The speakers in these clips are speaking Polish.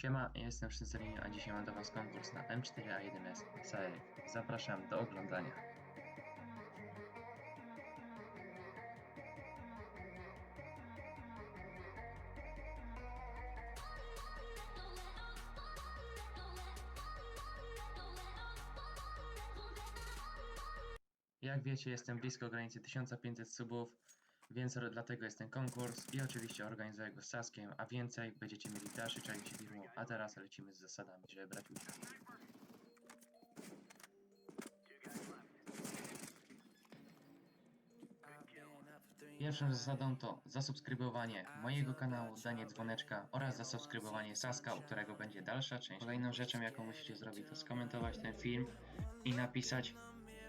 Siema, jestem Szynceliniu, a dzisiaj mam do Was konkurs na M4A1S Saery. Zapraszam do oglądania. Jak wiecie, jestem blisko granicy 1500 subów, więc dlatego jest ten konkurs i oczywiście organizuję go z Saskiem, a więcej będziecie mieli w dalszej części a teraz lecimy z zasadami, żeby brać udział. Pierwszą zasadą to zasubskrybowanie mojego kanału, danie dzwoneczka oraz zasubskrybowanie Saska, u którego będzie dalsza część. Kolejną rzeczą, jaką musicie zrobić, to skomentować ten film i napisać,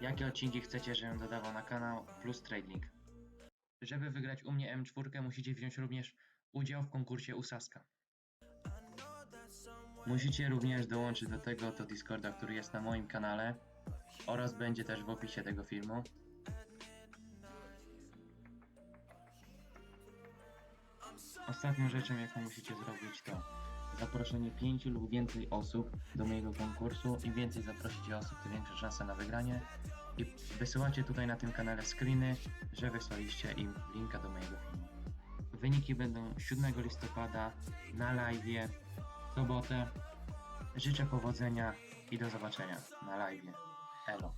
jakie odcinki chcecie, żebym dodawał na kanał, plus trading. Żeby wygrać u mnie M4, musicie wziąć również udział w konkursie u Saska. Musicie również dołączyć do tego do Discorda, który jest na moim kanale oraz będzie też w opisie tego filmu. Ostatnią rzeczą, jaką musicie zrobić, to zaproszenie 5 lub więcej osób do mojego konkursu. Im więcej zaprosicie osób, tym większa szansa na wygranie. I wysyłacie tutaj na tym kanale screeny, że wysłaliście im linka do mojego filmu. Wyniki będą 7 listopada na live, sobotę. Życzę powodzenia i do zobaczenia na live. Elo.